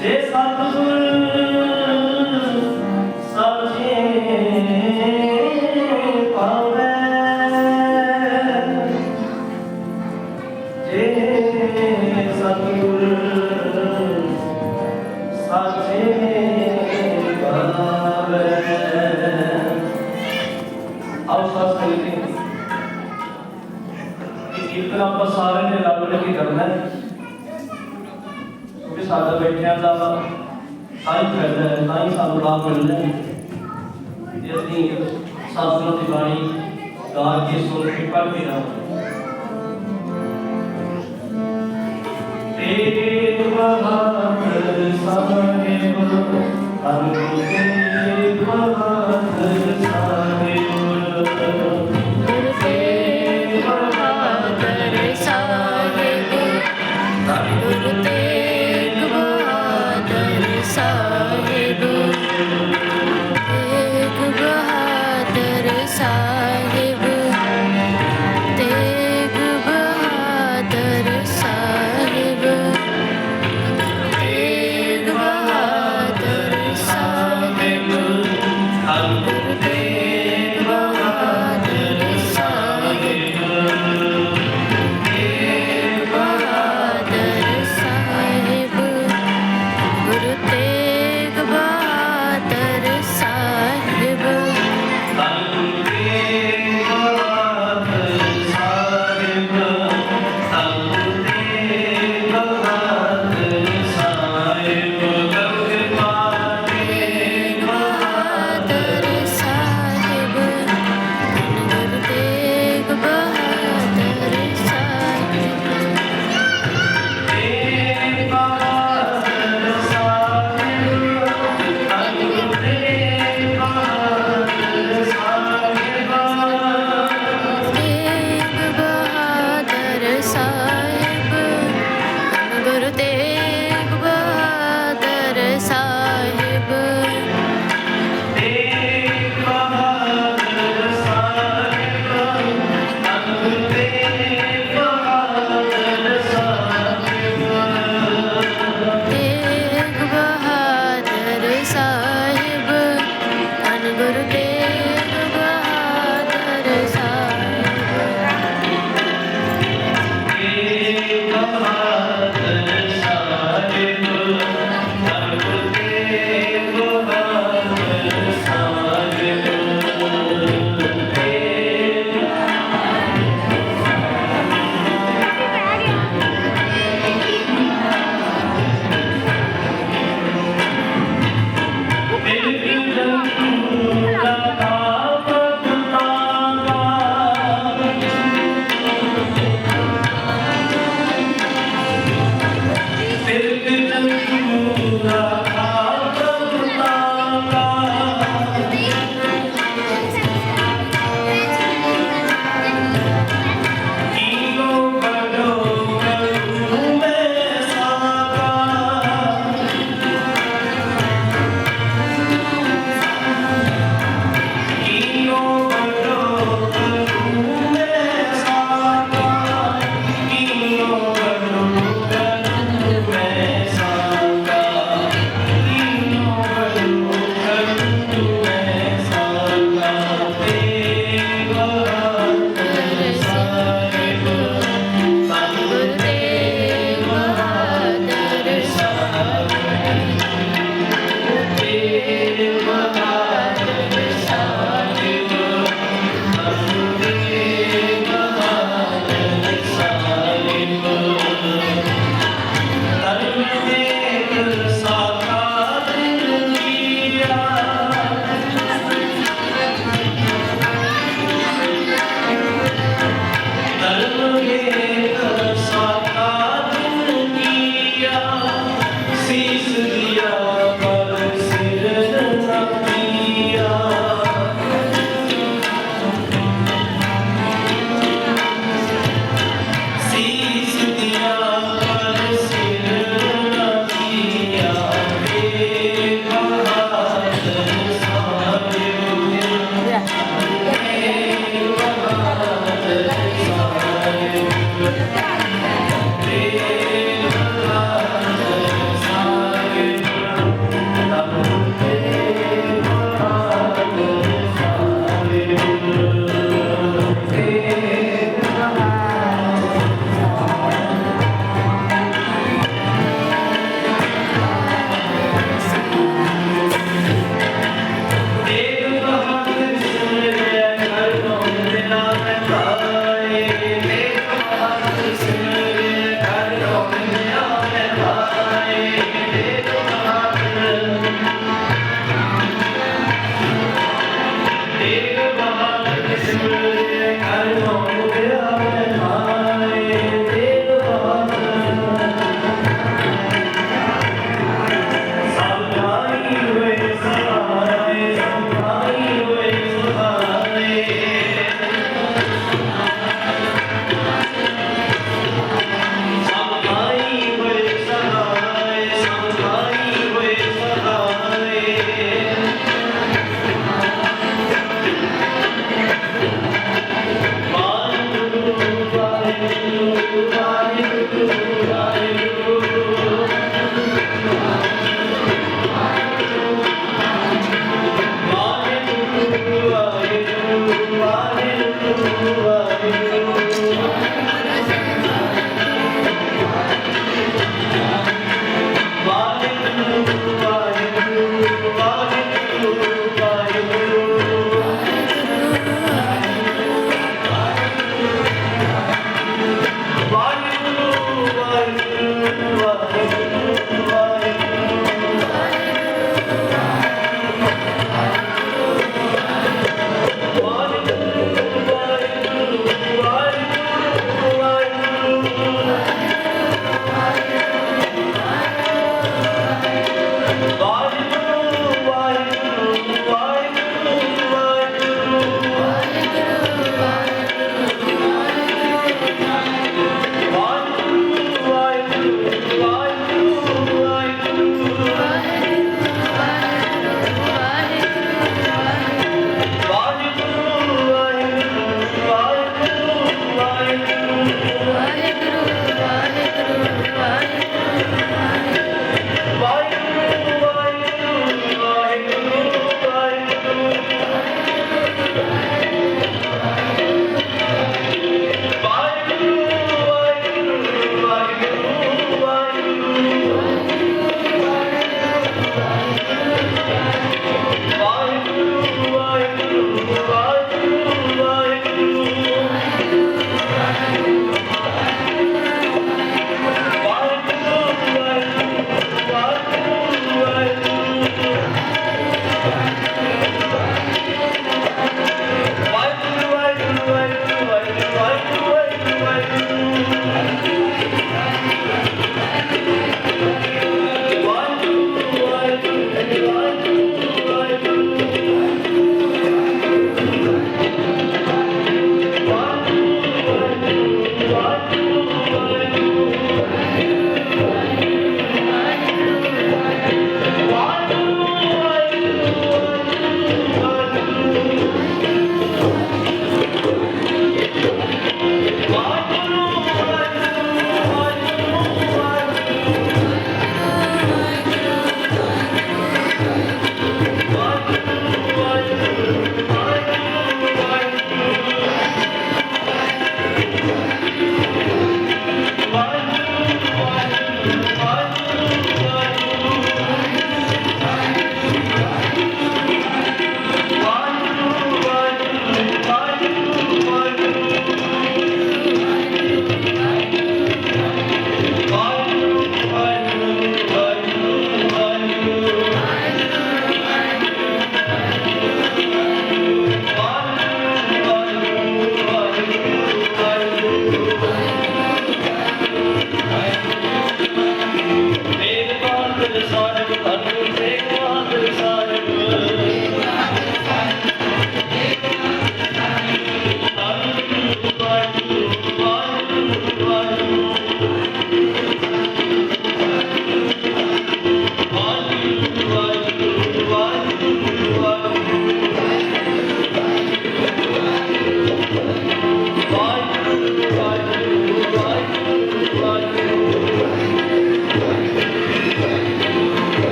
ਜੇ ਸਤਿਗੁਰ ਸਭੇ ਪਾਵੇ। ਜੇ ਸਤਿਗੁਰ ਸਭੇ ਪਾਵੇ। ਆਓ ਸਾਥ ਸਹੀ ਨੇ ਇਹ ਕੀਰਤਨ ਆਪਾਂ ਸਾਰਿਆਂ ਨੇ ਲੱਭ ਕੇ ਕਰਨਾ ਹੈ? ਸਾਡਾ ਬੈਠਿਆਂ ਦਾ ਤਾਂ ਹੀ ਫਾਇਦਾ ਹੈ, ਤਾਂ ਹੀ ਸਾਨੂੰ ਲਾਭ ਮਿਲਦਾ ਹੈ। ਜੇ ਅਸੀਂ ਸਾਧਨਾ ਦੀ ਬਾਣੀ ਗਾ ਕੇ ਸੁਣ ਕੇ ਪੜ੍ਹਦੇ ਰਹਾਂਗੇ। ਤੇਗ ਬਹਾਦਰ ਸਾਹਿਬ ਅਨੁ ਤੇਗ ਬਹਾਦਰ